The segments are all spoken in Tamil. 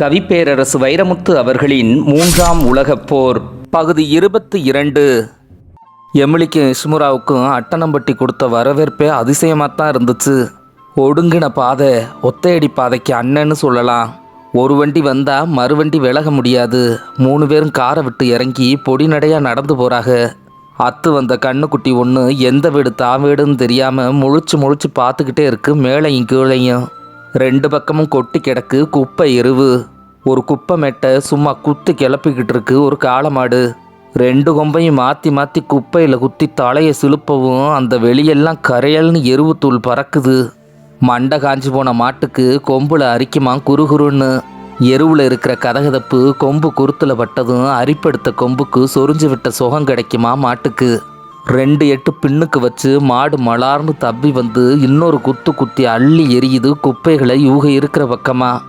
கவிப்பேரரசு வைரமுத்து அவர்களின் மூன்றாம் உலகப் போர் பகுதி இருபத்தி இரண்டு. எமிலிக்கு இஸ்முராவுக்கும் அட்டனம்பட்டி கொடுத்த வரவேற்பே அதிசயமாக தான் இருந்துச்சு. ஒடுங்கின பாதை ஒத்தையடி பாதைக்கு அண்ணன்னு சொல்லலாம். ஒரு வண்டி வந்தால் மறுவண்டி விலக முடியாது. மூணு பேரும் காரை விட்டு இறங்கி பொடிநடையாக நடந்து போகிறாங்க அத்து வந்த கண்ணுக்குட்டி ஒன்று எந்த வீடு தான் வீடுன்னு தெரியாமல் முழிச்சு முழிச்சு பார்த்துக்கிட்டே இருக்கு மேலையும் கீழையும். ரெண்டு பக்கமும் கொட்டி கிடக்கு குப்பை எருவு. ஒரு குப்பை மெட்டை சும்மா குத்து கிளப்பிக்கிட்டு இருக்கு ஒரு காளமாடு ரெண்டு கொம்பையும் மாற்றி மாற்றி குப்பையில் குத்தி தலையை சிலுப்பவும் அந்த வெளியெல்லாம் கரையல்னு எருவு தூள் பறக்குது. மண்டை காஞ்சி போன மாட்டுக்கு கொம்புல அரிக்குமா குறுகுறுன்னு. எருவில் இருக்கிற கதகதப்பு கொம்பு குருத்தில் பட்டதும் அரிப்படுத்த கொம்புக்கு சொரிஞ்சு விட்ட சுகம் கிடைக்குமா மாட்டுக்கு? ரெண்டு எட்டு பின்னுக்கு வச்சு மாடு மலார்னு தப்பி வந்து இன்னொரு குத்து குத்தி அள்ளி எரியுது குப்பைகளை இவங்க இருக்கிற பக்கமா.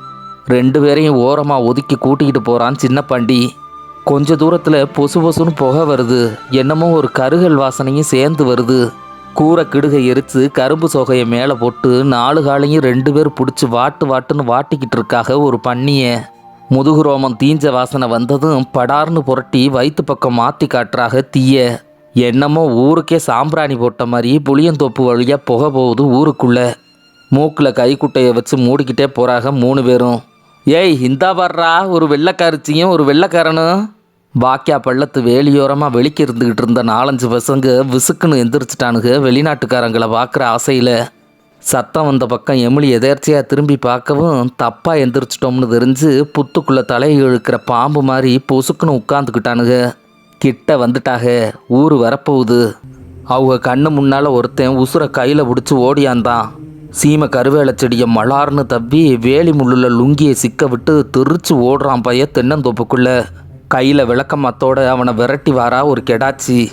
ரெண்டு பேரையும் ஓரமாக ஒதுக்கி கூட்டிக்கிட்டு போகிறான் சின்ன பாண்டி. கொஞ்ச தூரத்தில் பொசு பொசுன்னு புகை வருது. என்னமோ ஒரு கருகல் வாசனையும் சேர்ந்து வருது. கூரை கிடுகை எரித்து கரும்பு சோகையை மேலே போட்டு நாலு காலையும் ரெண்டு பேர் பிடிச்சி வாட்டு வாட்டுன்னு வாட்டிக்கிட்டு இருக்காக ஒரு பண்ணியை. முதுகு ரோமம் தீஞ்ச வாசனை வந்ததும் படார்னு புரட்டி வயிற்று பக்கம் மாற்றி காட்டுறாக தீய. என்னமோ ஊருக்கே சாம்பிராணி போட்ட மாதிரி புளியந்தோப்பு வழியாக புகை போகுது ஊருக்குள்ளே. மூக்கில் கைக்குட்டையை வச்சு மூடிக்கிட்டே போகிறாக மூணு பேரும். ஏய் இந்தா வர்றா ஒரு வெள்ளைக்காரிச்சியும் ஒரு வெள்ளைக்காரனும். பாக்கியா பள்ளத்து வேலியோரமாக வெளிக்கு இருந்துக்கிட்டு இருந்த நாலஞ்சு பசங்க விசுக்குன்னு எந்திரிச்சிட்டானுங்க. வெளிநாட்டுக்காரங்களை பார்க்குற ஆசையில் சத்தம் வந்த பக்கம் எமிலி எதேர்ச்சியாக திரும்பி பார்க்கவும் தப்பாக எந்திரிச்சிட்டோம்னு தெரிஞ்சு புத்துக்குள்ளே தலையை இழுக்கிற பாம்பு மாதிரி பொசுக்குன்னு உட்காந்துக்கிட்டானுங்க கிட்ட வந்துட்டாக ஊர் வரப்போகுது. அவங்க கண்ணு முன்னால் ஒருத்தன் உசுரை கையில் பிடிச்சி ஓடியாந்தான். சீமை கருவேல செடியை மலார்னு தப்பி வேலி முள்ளில் லுங்கியை சிக்க விட்டு தெரிச்சு ஓடுறான் பைய தென்னந்தோப்புக்குள்ளே. கையில் விளக்கமத்தோடு அவனை விரட்டி வாரா ஒரு கெடாச்சி.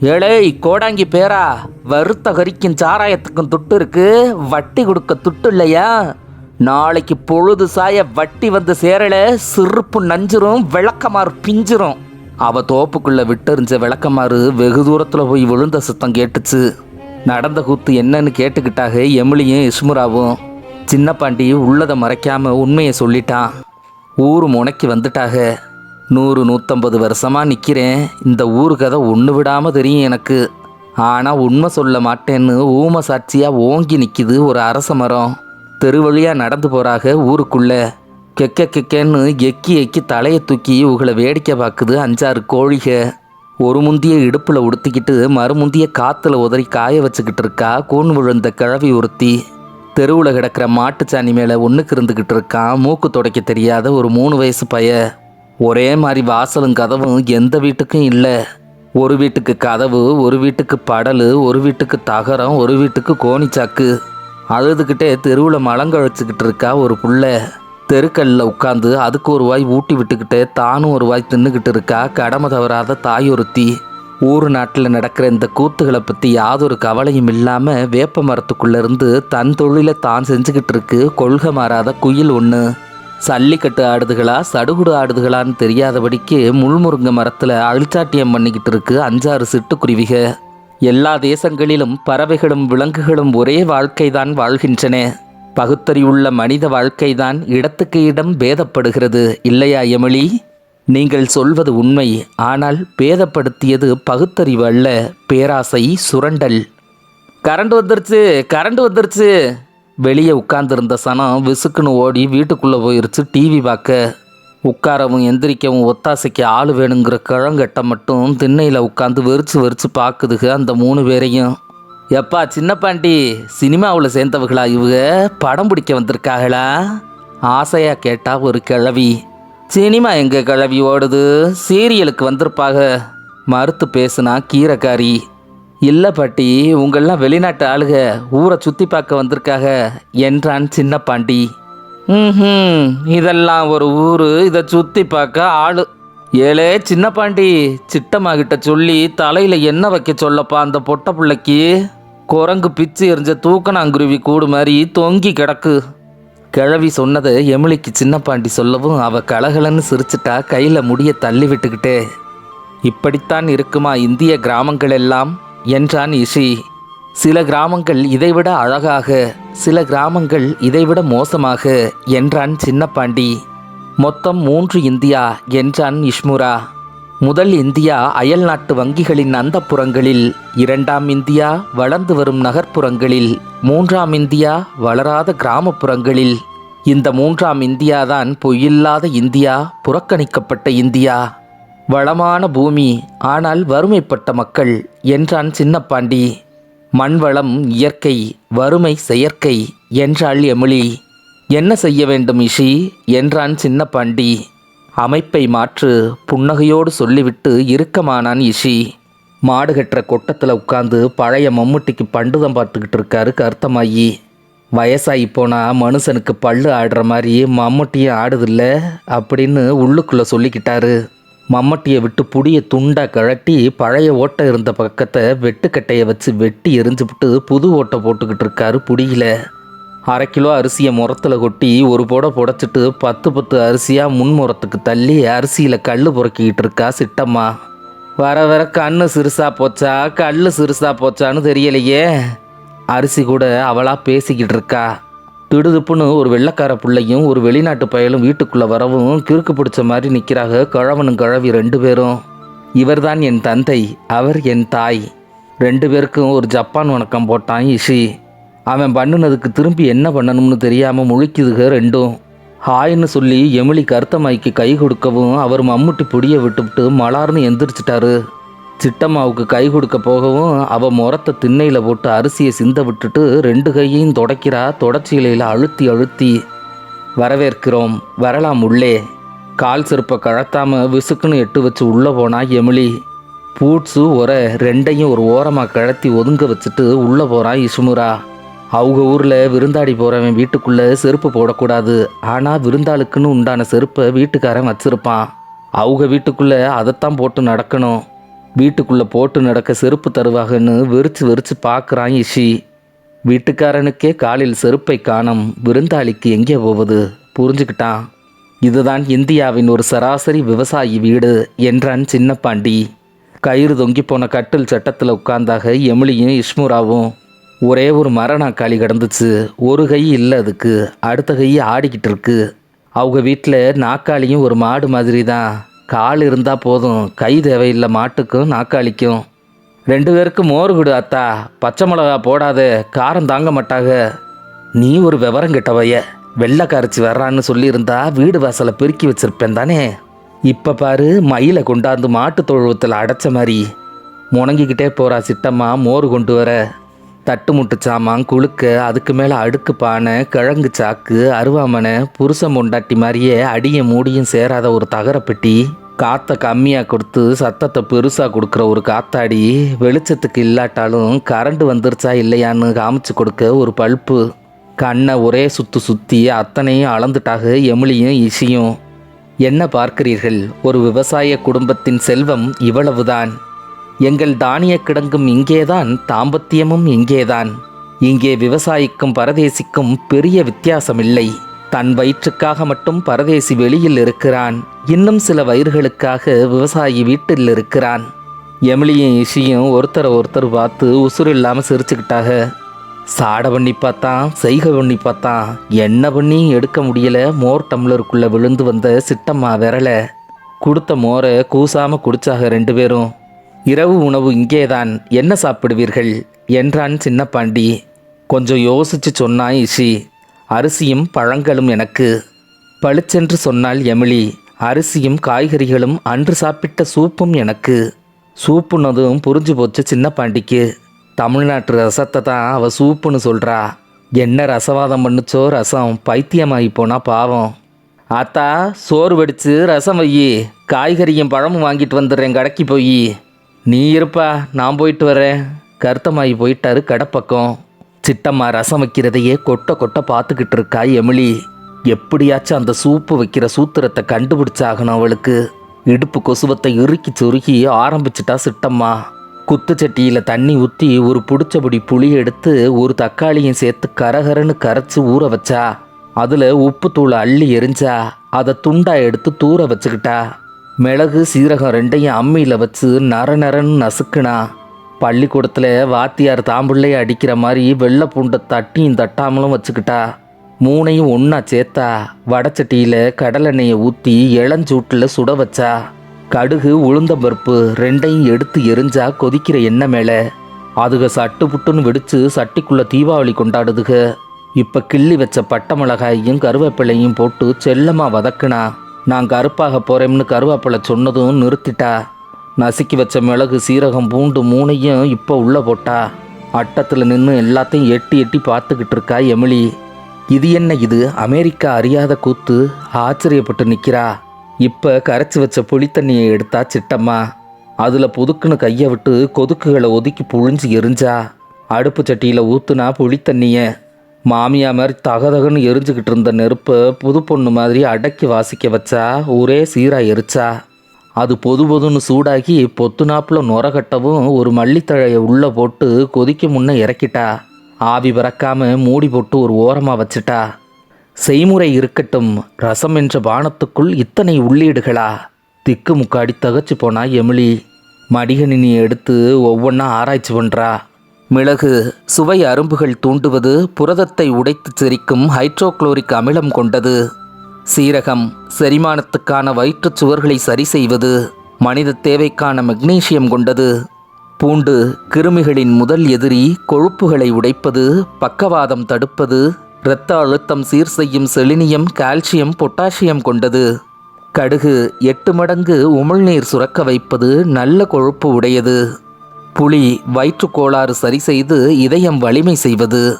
ஏழேய் கோடாங்கி பேரா வறுத்த கறிக்கும் சாராயத்துக்கும் துட்டு இருக்கு வட்டி கொடுக்க துட்டு இல்லையா? நாளைக்கு பொழுது சாய வட்டி வந்து சேரல சிறுப்பு நஞ்சிரும் விளக்கமாறு பிஞ்சிரும். அவ தோப்புக்குள்ள விட்டெறிஞ்ச விளக்கமாறு வெகு தூரத்துல போய் விழுந்த சுத்தம் கேட்டுச்சு. நடந்த கூத்து என்னன்னு கேட்டுக்கிட்டாக எமிலியும் இஸ்முராவும் சின்ன பாண்டி உள்ளதை மறைக்காம உண்மையை சொல்லிட்டான். ஊர் முனைக்கு வந்துட்டாக. நூறு நூற்றம்பது வருஷமாக நிற்கிறேன் இந்த ஊர் கதை ஒன்று விடாமல் தெரியும் எனக்கு. ஆனால் உண்மை சொல்ல மாட்டேன்னு ஊம சாட்சியாக ஓங்கி நிற்கிது ஒரு அரச மரம். தெரு வழியாக நடந்து போகிறாக ஊருக்குள்ளே. கெக்க கெக்கன்னு எக்கி எக்கி தலையை தூக்கி உங்களை வேடிக்கை பார்க்குது அஞ்சாறு கோழிக. ஒரு முந்திய இடுப்பில் உடுத்திக்கிட்டு மறுமுந்திய காற்றுல உதறி காய வச்சுக்கிட்டு இருக்கா கூண் விழுந்த கிழவி ஒருத்தி. தெருவில் கிடக்கிற மாட்டுச்சாணி மேலே ஒன்றுக்கு இருந்துக்கிட்டு இருக்கான் மூக்கு துடைக்க தெரியாத ஒரு மூணு வயசு பையன் ஒரே மாதிரி வாசலும் கதவும் எந்த வீட்டுக்கும் இல்லை. ஒரு வீட்டுக்கு கதவு ஒரு வீட்டுக்கு படல் ஒரு வீட்டுக்கு தகரம் ஒரு வீட்டுக்கு கோணிச்சாக்கு. அழுதுகிட்டே தெருவில் மலங்கழிச்சுக்கிட்டு இருக்கா ஒரு புள்ள. தெருக்கல்ல உட்காந்து அதுக்கு ஒரு வாய் ஊட்டி விட்டுக்கிட்டே தானும் ஒரு வாய் தின்னுக்கிட்டு இருக்கா கடமை தவறாத தாய் ஒருத்தி ஊர் நாட்டில் நடக்கிற இந்த கூத்துகளை பற்றி யாதொரு கவலையும் இல்லாமல் வேப்ப மரத்துக்குள்ளேருந்து தன் தொழிலை தான் செஞ்சுக்கிட்டு இருக்கு கொள்கை மாறாத குயில் ஒன்று சல்லிக்கட்டு ஆடுதுகளா சடுகுடு ஆடுதுகளான்னு தெரியாதபடிக்கு முள்முருங்க மரத்தில் அழிச்சாட்டியம் பண்ணிக்கிட்டு இருக்கு அஞ்சாறு சிட்டுக்குருவிக. எல்லா தேசங்களிலும் பறவைகளும் விலங்குகளும் ஒரே வாழ்க்கைதான் வாழ்கின்றன. பகுத்தறிவுள்ள மனித வாழ்க்கைதான் இடத்துக்கு இடம் பேதப்படுகிறது. இல்லையா எமிலி? நீங்கள் சொல்வது உண்மை ஆனால் பேதப்படுத்தியது பகுத்தறிவு அல்ல பேராசை சுரண்டல். கரண்ட் வந்துருச்சு கரண்ட் வந்துருச்சு. வெளியே உட்கார்ந்துருந்த சனம் விசுக்குன்னு ஓடி வீட்டுக்குள்ளே போயிருச்சு டிவி பார்க்க. உட்காரவும் எந்திரிக்கவும் ஒத்தாசைக்கு ஆள் வேணுங்கிற கிழங்கட்டை மட்டும் திண்ணையில் உட்காந்து வெறிச்சு வெறிச்சு பார்க்குதுக அந்த மூணு பேரையும். எப்பா சின்ன பாண்டி சினிமாவில் சேர்ந்தவர்களா இவங்க? படம் பிடிக்க வந்திருக்காங்களா ஆசையாக கேட்டா ஒரு கிழவி. சினிமா எங்கே கிழவி ஓடுது? சீரியலுக்கு வந்திருப்பாக. மறுத்து பேசுனா கீரைக்காரி இல்லை பாட்டி உங்கள்லாம் வெளிநாட்டு ஆளுக ஊரை சுற்றி பார்க்க வந்திருக்காக என்றான் சின்ன பாண்டி ம் இதெல்லாம் ஒரு ஊர் இதை சுற்றி பார்க்க ஆளு. ஏலே சின்ன பாண்டி சிட்டம்மா கிட்ட சொல்லி தலையில் என்ன வைக்க சொல்லப்பா அந்த பொட்டை பிள்ளைக்கு. குரங்கு பிச்சு எரிஞ்ச தூக்கணாங்குருவி கூடு மாதிரி தொங்கி கிடக்கு. கிழவி சொன்னதை எமிலிக்கு சின்ன பாண்டி சொல்லவும் அவ கலகலன்னு சிரிச்சிட்டா கையில் முடிய தள்ளி விட்டுக்கிட்டே. இப்படித்தான் இருக்குமா இந்திய கிராமங்கள் எல்லாம்? என்றான் இஷி சில கிராமங்கள் இதைவிட அழகாக சில கிராமங்கள் இதைவிட மோசமாக என்றான் சின்னப்பாண்டி. மொத்தம் மூன்று இந்தியா என்றான் இஷ்முரா. முதல் இந்தியா அயல் நாட்டு வங்கிகளின் அந்தப்புறங்களில் இரண்டாம் இந்தியா வளர்ந்து வரும் நகர்ப்புறங்களில் மூன்றாம் இந்தியா வளராத கிராமப்புறங்களில். இந்த மூன்றாம் இந்தியாதான் பொய்யில்லாத இந்தியா புறக்கணிக்கப்பட்ட இந்தியா. வளமான பூமி ஆனால் வறுமைப்பட்ட மக்கள் என்றான் சின்னப்பாண்டி. மண்வளம் இயற்கை வறுமை செயற்கை என்றாள் எமிழி என்ன செய்ய வேண்டும் இஷி? என்றான் சின்னப்பாண்டி. அமைப்பை மாற்று புன்னகையோடு சொல்லிவிட்டு இறுக்கமானான் இஷி. மாடு கட்டுற கொட்டத்தில் உட்காந்து பழைய மம்முட்டிக்கு பண்டுதம் பார்த்துக்கிட்டு இருக்காரு கருத்தமாயி வயசாகி போனால் மனுஷனுக்கு பல்லு ஆடுற மாதிரி மம்முட்டியும் ஆடுதில்ல? அப்படின்னு உள்ளுக்குள்ளே சொல்லிக்கிட்டாரு. மம்மட்டியை விட்டு புடிய துண்டா கழட்டி பழைய ஓட்டை இருந்த பக்கத்தை வெட்டுக்கட்டையை வச்சு வெட்டி எரிஞ்சுவிட்டு புது ஓட்டை போட்டுக்கிட்டு இருக்காரு புடியில. அரை கிலோ அரிசியை முரத்தில் கொட்டி ஒரு போட புடச்சிட்டு பத்து பத்து அரிசியாக முன்முரத்துக்கு தள்ளி அரிசியில் கல் புறக்கிக்கிட்டு இருக்கா சிட்டம்மா. வர வர கண்ணு சிறுசா போச்சா கல் சிறுசா போச்சான்னு தெரியலையே. அரிசி கூட அவளாக பேசிக்கிட்டு இருக்கா. திடுதுப்புன்னு ஒரு வெள்ளைக்கார பிள்ளையும் ஒரு வெளிநாட்டு பயலும் வீட்டுக்குள்ளே வரவும் கிறுக்கு பிடிச்ச மாதிரி நிற்கிறாங்க கழவனும் கழவி ரெண்டு பேரும். இவர்தான் என் தந்தை அவர் என் தாய். ரெண்டு பேருக்கும் ஒரு ஜப்பான் வணக்கம் போட்டான் இஷி. அவன் பண்ணுனதுக்கு திரும்பி என்ன பண்ணணும்னு தெரியாமல் முழிக்குதுக ரெண்டும். ஹாய்னு சொல்லி எமிலி கருத்தமாய்க்கு கை கொடுக்கவும் அவர் மம்முட்டி பொடியை விட்டுவிட்டு மலார்னு எந்திரிச்சிட்டாரு. சிட்டம்மாவுக்கு கை கொடுக்க போகவும் அவ முரத்தை திண்ணையில் போட்டு அரிசியை சிந்த விட்டுட்டு ரெண்டு கையையும் தொடக்கிறா தொடச்சி இலையில் அழுத்தி அழுத்தி வரவேற்கிறோம் வரலாம் உள்ளே. கால் செருப்பை கழத்தாமல் விசுக்குன்னு எட்டு வச்சு உள்ளே போனா எமிலி. பூட்ஸு ஒரு ரெண்டையும் ஒரு ஓரமாக கழத்தி ஒதுங்க வச்சுட்டு உள்ளே போகிறான் இசுமுரா. அவங்க ஊரில் விருந்தாடி போகிறவன் வீட்டுக்குள்ளே செருப்பு போடக்கூடாது. ஆனால் விருந்தாளுக்குன்னு உண்டான செருப்பை வீட்டுக்காரன் வச்சுருப்பான். அவங்க வீட்டுக்குள்ளே அதைத்தான் போட்டு நடக்கணும். வீட்டுக்குள்ளே போட்டு நடக்க செருப்பு தருவாகன்னு வெறிச்சு வெறிச்சு பார்க்குறான் இஷி. வீட்டுக்காரனுக்கே காலில் செருப்பை காணும் விருந்தாளிக்கு எங்கே போவது? புரிஞ்சுக்கிட்டான். இதுதான் இந்தியாவின் ஒரு சராசரி விவசாயி வீடு என்றான் சின்னப்பாண்டி. கயிறு தொங்கி போன கட்டில் சட்டத்தில் உட்கார்ந்தாக எமிலியும் இஷ்முராவும். ஒரே ஒரு மரணாக்காளி கிடந்துச்சு. ஒரு கை இல்லை அதுக்கு. அடுத்த கை ஆடிக்கிட்டு இருக்கு. அவங்க வீட்டில் நாக்காளியும் ஒரு மாடு மாதிரி தான் கால் இருந்தால் போதும். கை தேவையில்லை மாட்டுக்கும் நாக்காளிக்கும். ரெண்டு பேருக்கு மோர் கொடு அத்தா. பச்சை மிளகா போடாத காரம் தாங்க மாட்டாக. நீ ஒரு விவரம் கிட்டவைய. வெள்ளை கரைச்சி வர்றான்னு சொல்லியிருந்தா வீடு வாசலை பெருக்கி வச்சிருப்பேன் தானே. இப்போ பாரு மயிலை கொண்டாந்து மாட்டு தொழுவத்தில் அடைச்ச மாதிரி. முணங்கிக்கிட்டே போகிறா சிட்டம்மா மோர் கொண்டு வர. தட்டுமுட்டு சாமான் குழுக்க அதுக்கு மேலே அடுக்கு பானை கிழங்கு சாக்கு அருவாமனை புருஷன் பொண்டாட்டி மாதிரியே அடியும் மூடியும் சேராத ஒரு தகரப்பெட்டி காற்றை கம்மியாக கொடுத்து சத்தத்தை பெருசாக கொடுக்குற ஒரு காத்தாடி வெளிச்சத்துக்கு இல்லாட்டாலும் கரண்ட் வந்துருச்சா இல்லையான்னு காமிச்சு கொடுக்க ஒரு பல்ப்பு கண்ணை ஒரே சுற்று சுற்றி அத்தனையும் அளந்துட்டாக எமிலியும் இசியும். என்ன பார்க்கிறீர்கள்? ஒரு விவசாய குடும்பத்தின் செல்வம் இவ்வளவுதான். எங்கள் தானிய கிடங்கும் இங்கேதான் தாம்பத்தியமும் இங்கேதான். இங்கே விவசாயிக்கும் பரதேசிக்கும் பெரிய வித்தியாசமில்லை. தன் வயிற்றுக்காக மட்டும் பரதேசி வெளியில் இருக்கிறான். இன்னும் சில வயிறுகளுக்காக விவசாயி வீட்டில் இருக்கிறான். எமிலியும் இஷியும் ஒருத்தரை ஒருத்தர் பார்த்து உசுறு இல்லாமல் சிரிச்சுக்கிட்டாக. சாடை பண்ணி பார்த்தான் செய்கை பண்ணி பார்த்தான். என்ன பண்ணி எடுக்க முடியல மோர் டம்ளருக்குள்ளே விழுந்து வந்த சிட்டம்மா விரல. கொடுத்த மோரை கூசாமல் குடிச்சாக ரெண்டு பேரும். இரவு உணவு இங்கேதான். என்ன சாப்பிடுவீர்கள்? என்றான் சின்னப்பாண்டி. கொஞ்சம் யோசிச்சு சொன்னான் இஷி. அரிசியும் பழங்களும் எனக்கு. பளிச்சென்று சொன்னாள் எமிலி. அரிசியும் காய்கறிகளும் அன்று சாப்பிட்ட சூப்பும் எனக்கு. சூப்புனதும் புரிஞ்சு போச்சு சின்னப்பாண்டிக்கு. தமிழ்நாட்டு ரசத்தை தான் அவ சூப்புன்னு சொல்கிறா என்ன ரசவாதம் பண்ணுச்சோ ரசம். பைத்தியமாகி போனா பாவம். ஆத்தா சோறு வடிச்சு ரசம் வையி. காய்கறியும் பழமும் வாங்கிட்டு வந்துடுறேன் கடைக்கு போய். நீ இருப்பா நான் போயிட்டு வரேன். கருத்தமாகி போயிட்டாரு கடப்பக்கம். சிட்டம்மா ரசம் வைக்கிறதையே கொட்ட கொட்ட பார்த்துக்கிட்டு இருக்கா எமிலி. எப்படியாச்சும் அந்த சூப்பு வைக்கிற சூத்திரத்தை கண்டுபிடிச்சாகணும் அவளுக்கு. இடுப்பு கொசுவத்தை இறுக்கி சுருக்கி ஆரம்பிச்சிட்டா சிட்டம்மா குத்துச்சட்டியில் தண்ணி ஊற்றி ஒரு பிடிச்சபடி புளி எடுத்து ஒரு தக்காளியும் சேர்த்து கரகரன்னு கரைச்சி ஊற வச்சா. அதில் உப்புத்தூளை அள்ளி எரிஞ்சா அதை துண்டா எடுத்து தூர வச்சுக்கிட்டா. மிளகு சீரகம் ரெண்டையும் அம்மியில் வச்சு நர நரன்னு நசுக்குனா பள்ளிக்கூடத்தில் வாத்தியார் தாம்புள்ளைய அடிக்கிற மாதிரி வெள்ளை பூண்டை தட்டியும் தட்டாமலும் வச்சுக்கிட்டா மூணையும் ஒன்றா சேர்த்தா வடச்சட்டியில் கடலெண்ணெயை ஊற்றி இளஞ்சூட்டில் சுட வச்சா கடுகு உளுந்தம்பருப்பு ரெண்டையும் எடுத்து எரிஞ்சா கொதிக்கிற எண்ணெய் மேலே அதுக சட்டு புட்டுன்னு வெடிச்சு சட்டிக்குள்ளே தீபாவளி கொண்டாடுதுக. இப்போ கிள்ளி வச்ச பட்டை மிளகாயையும் கருவேப்பிலையும் போட்டு செல்லமாக வதக்குனா நான் கருப்பாக போகிறேம்னு கருவேப்பிலை சொன்னதும் நிறுத்திட்டா. நசுக்கி வச்ச மிளகு சீரகம் பூண்டு மூணையும் இப்போ உள்ளே போட்டா. அட்டத்தில் நின்று எல்லாத்தையும் எட்டி எட்டி பார்த்துக்கிட்டு இருக்கா எமிலி. இது என்ன இது? அமெரிக்கா அறியாத கூத்து. ஆச்சரியப்பட்டு நிற்கிறா இப்போ கரைச்சி வச்ச புளித்தண்ணியை எடுத்தா சிட்டம்மா. அதில் புதுக்குன்னு கையை விட்டு கொதுக்குகளை ஒதுக்கி புழிஞ்சு எரிஞ்சா. அடுப்பு சட்டியில் ஊற்றுனா புளித்தண்ணியை. மாமியா மாதிரி தகதகன்னு எரிஞ்சுக்கிட்டு இருந்த நெருப்பை புது பொண்ணு மாதிரி அடக்கி வாசிக்க வச்சா ஒரே சீராக எரிச்சா அது பொது பொதுன்னு சூடாகி பொத்து நாப்பில் நுரகட்டவும் ஒரு மல்லித்தழையை உள்ளே போட்டு கொதிக்க முன்னே இறக்கிட்டா. ஆவி பறக்காமல் மூடி போட்டு ஒரு ஓரமாக வச்சிட்டா. செய்முறை இருக்கட்டும் ரசம் என்ற பானத்துக்குள் இத்தனை உள்ளீடுகளா? திக்கு முக்காடி தகச்சு போனா எமிலி. மடிகணினி எடுத்து ஒவ்வொன்றா ஆராய்ச்சி பண்ணுறா மிளகு சுவை அரும்புகள் தூண்டுவது புரதத்தை உடைத்து செரிக்கும் ஹைட்ரோகுளோரிக் அமிலம் கொண்டது. சீரகம் செரிமானத்துக்கான வயிற்றுச் சுவர்களை சரி செய்வது மனித தேவைக்கான மெக்னீசியம் கொண்டது. பூண்டு கிருமிகளின் முதல் எதிரி கொழுப்புகளை உடைப்பது பக்கவாதம் தடுப்பது இரத்த அழுத்தம் சீர் செய்யும் செலினியம் கால்சியம் பொட்டாசியம் கொண்டது. கடுகு எட்டு மடங்கு உமிழ்நீர் சுரக்க வைப்பது நல்ல கொழுப்பு உடையது. புளி வயிற்றுக் கோளாறு சரி செய்து இதயம் வலிமை செய்வது.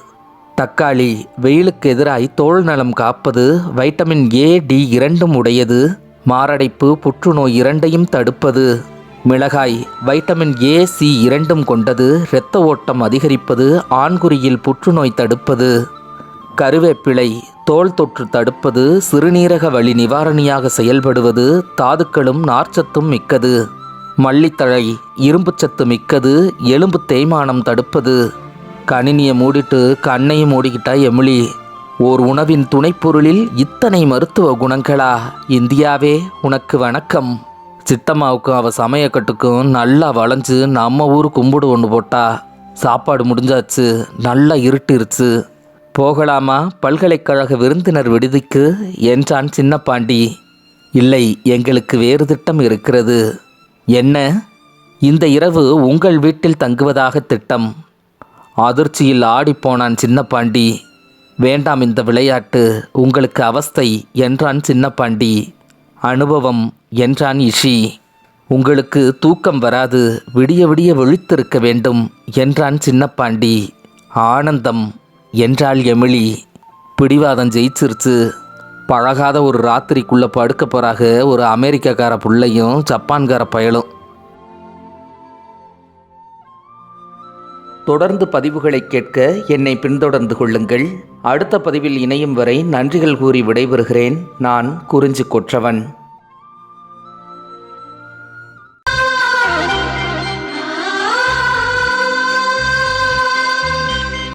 தக்காளி வெயிலுக்கு எதிராய் தோல் நலம் காப்பது. வைட்டமின் ஏ டி இரண்டும் உடையது. மாரடைப்பு புற்றுநோய் இரண்டையும் தடுப்பது. மிளகாய் வைட்டமின் ஏ சி இரண்டும் கொண்டது. இரத்த ஓட்டம் அதிகரிப்பது. ஆண்குறியில் புற்றுநோய் தடுப்பது. கருவேப்பிலை தோல் தொற்று தடுப்பது. சிறுநீரக வலி நிவாரணியாக செயல்படுவது. தாதுக்களும் நார்ச்சத்தும் மிக்கது. மல்லித்தழை இரும்புச்சத்து மிக்கது எலும்பு தேய்மானம் தடுப்பது. கணினியை மூடிட்டு கண்ணையும் மூடிக்கிட்டா எமிலி. ஓர் உணவின் துணைப்பொருளில் இத்தனை மருத்துவ குணங்களா? இந்தியாவே உனக்கு வணக்கம். சித்தம்மாவுக்கும் அவள் சமயக்கட்டுக்கும் நல்லா வளைஞ்சு நம்ம ஊர் கும்பிடு ஒன்று போட்டா. சாப்பாடு முடிஞ்சாச்சு நல்லா இருட்டிருச்சு. போகலாமா? பல்கலைக்கழக விருந்தினர் விடுதிக்கு? என்றான் சின்னப்பாண்டி. இல்லை எங்களுக்கு வேறு திட்டம் இருக்கிறது. என்ன? இந்த இரவு உங்கள் வீட்டில் தங்குவதாக திட்டம். அதிர்ச்சியில் ஆடிப்போனான் சின்னப்பாண்டி. வேண்டாம் இந்த விளையாட்டு உங்களுக்கு அவஸ்தை என்றான் சின்னப்பாண்டி. அனுபவம் என்றான் இஷி. உங்களுக்கு தூக்கம் வராது விடிய விடிய விழித்திருக்க வேண்டும் என்றான் சின்னப்பாண்டி. ஆனந்தம் என்றாள் எமிலி. பிடிவாதம் ஜெயிச்சிருச்சு. பழகாத ஒரு ராத்திரிக்குள்ளே படுக்க பிறகு ஒரு அமெரிக்காக்கார புள்ளையும் ஜப்பான்கார பயலும். தொடர்ந்து பதிவுகளை கேட்க என்னை பின்தொடர்ந்து கொள்ளுங்கள். அடுத்த பதிவில் இணையும் வரை நன்றிகள் கூறி விடைபெறுகிறேன். நான் குறிஞ்சி கொற்றவன்.